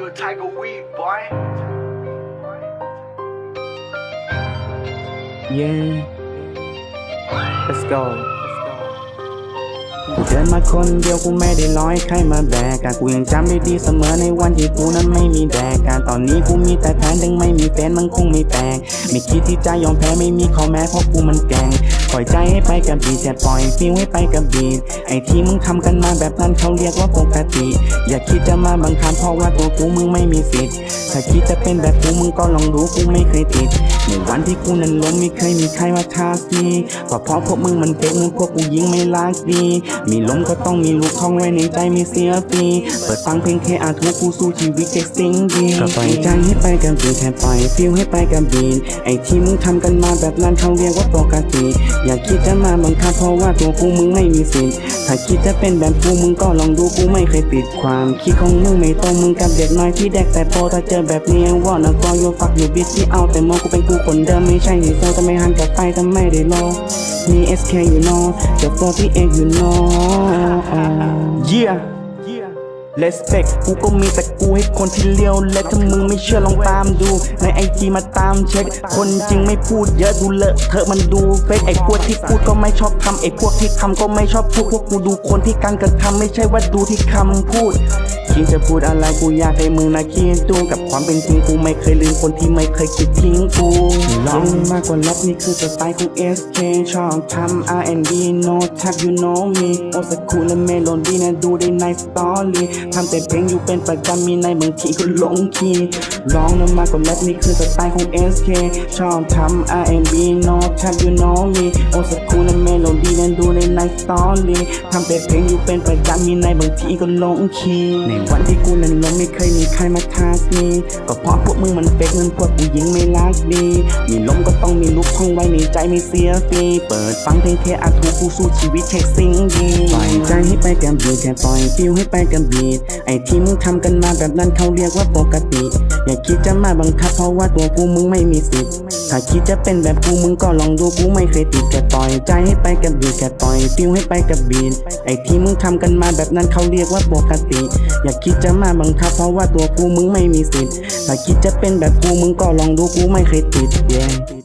you a tiger weed, boy. Yeah Let's go กู เดินมาคนเดียวกูไม่ได้ร้อยใครมาแบกอะกูยังจำได้ดีเสมอในวันที่กูนั้นไม่มีแดกการตอนนี้กูมีแต่แผนถึงไม่มีแฟนมันคงไม่แปลกไม่คิดที่จะยอมแพ้ไม่มีข้อแม้เพราะกูมันแกร่งปล่อยใจให้ไปกับบีแต่ปล่อยฟิลให้ไปกับบีไอที่มึงทำกันมาแบบนั้นเขาเรียกว่าปกติ อย่าคิดจะมาบังคับเพราะว่าตัวกูมึงไม่มีสิทธิ์ถ้าคิดจะเป็นแบบกูมึงก็ลองดูกูไม่เคยติดในวันที่กูนั้นล้มไม่เคยมีใครมาทาสีก็เพราะพวกมึงมันเฟกมึงพวกกูยิงไม่รักดีมีล้มก็ต้องมีลูกท่องไว้ในใจไม่เสียฟรีเปิดฟังเพลงแค่อาทุกกูสู้ชีวิตเจ็กซิงดีก็ปล่อยใจให้ไปกับบีทแค่ปล่อยฟิลให้ไปกับบีทไอ้ที่มึงทำกันมาแบบนั้นเขาเรียกว่าปกติ อย่าคิดจะมาบังคับเพราะว่าตัวกูมึงไม่มีสิทธิ์ถ้าคิดจะเป็นแบบกูมึงก็ลองดูกูไม่เคยปิดความคิดของมึงไม่ตรงมึงกับเด็กน้อยที่แดกแต่โปถ้าเจอแบบนี้ว่านะก็โยฟักอยู่บิดที่เอาแต่มองกูเป็นกูคนเดิมไม่ใช่ที่เซลแต่ไม่หันกลับไปทำไม่ได้โลมี SK you know จะโปรที่เอง you know yeah respect กูก็มีแต่กูให้คนที่เลี้ยว และถ้ามึงไม่เชื่อลองตามดู ในไอจีมาตามเช็ค คนจริงไม่พูดเยอะดูเลอะเธอะมันดูเฟกไอพวกที่พูดก็ไม่ชอบทำไอพวกที่ทำก็ไม่ชอบพูดพวกกูดูคนที่การกระทำไม่ใช่ว่าดูที่คำพูดคิดจะพูดอะไรกูอยากให้มึงนะคิดดูกับความเป็นจริงกูไม่เคยลืมคนที่ไม่เคยคิดทิ้งกูลองมากกว่าลบนี่คือสไตล์ของ SK ชอบทำ R&B no tap you know me โอสคูและเมโลดี้นะดูได้ในสตอรี่ทำแต่เพลงอยู่เป็นประจำมีในบางทีก็หลงคีย์ร้องนะมากกว่าลบนี่คือสไตล์ของ SK ชอบทำ R&B no tap you know me โอสคูและเมโลดี้นะดูได้ในสตอรี่ทำแต่เพลงอยู่เป็นประจำมีในบางทีก็หลงคีย์วันที่กูนั้นล้มไม่เคยมีใครมาทาสีก็เพราะพวกมึงมันเฟกมันพวกผู้หญิงไม่รักดี มีล้มก็ต้องมีลุกท่องไว้ในใจไม่เสียฟรีเปิดฟังเพลงเทอาทูกูสู้ชีวิตเช็คซิงดีปล่อยใจให้ไปกับบีแค่ปล่อยฟิลให้ไปกับบีไอที่มึงทำกันมาแบบนั้นเขาเรียกว่าปกติ อย่าคิดจะมาบังคับเพราะว่าตัวกูมึงไม่มีสิทธิ์ถ้าคิดจะเป็นแบบกูมึงก็ลองดูกูไม่เคยติดแค่ปล่อยใจให้ไปกับบีแค่ปล่อยฟิลให้ไปกับบีไอที่มึงทำกันมาแบบนั้นเขาเรียกว่าปกติอย่าคิดจะมาบังคับ เพราะว่าตัวกูมึงไม่มีสิทธิ์ถ้าคิดจะเป็นแบบกูมึงก็ลองดูกูไม่เคยติด yeah